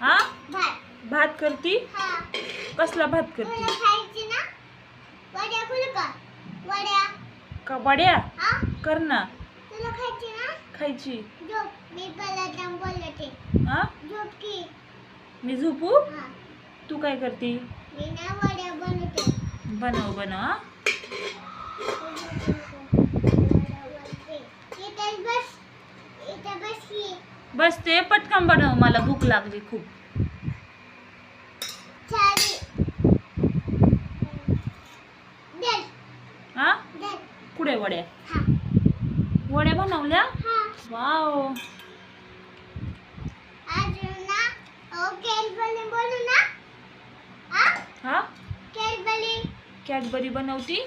हा? भात. करती? हा. कसला भात करती? वड्या का हा? कर ना. खायची ना? खायची. झोप. मी हा? झोप की. मी झोपू? हा. तू काय करती? बनव बनव हा. बस. बस ते पटकन बनव मला भूक लागली खूप. हा? कुठे वड्या? हा. वड्या बनवल्या? हा. वाव. हा? कॅडबरी बनवती?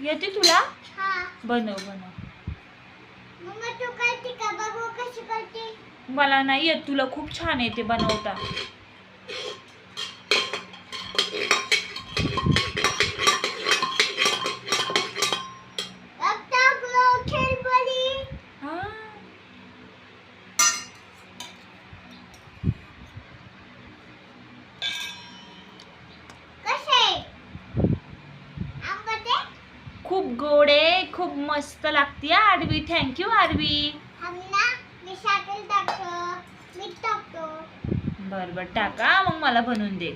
येते तुला? हा. बनव बनव. मला नाही येत तुला खूप छान येते बनवता. खूप गोड खूप मस्त लागते हा, आरवी थँक्यू आरवी मी साखर टाकतो मीठ टाकतो. बरं बरं टाका मग मला बनवून दे.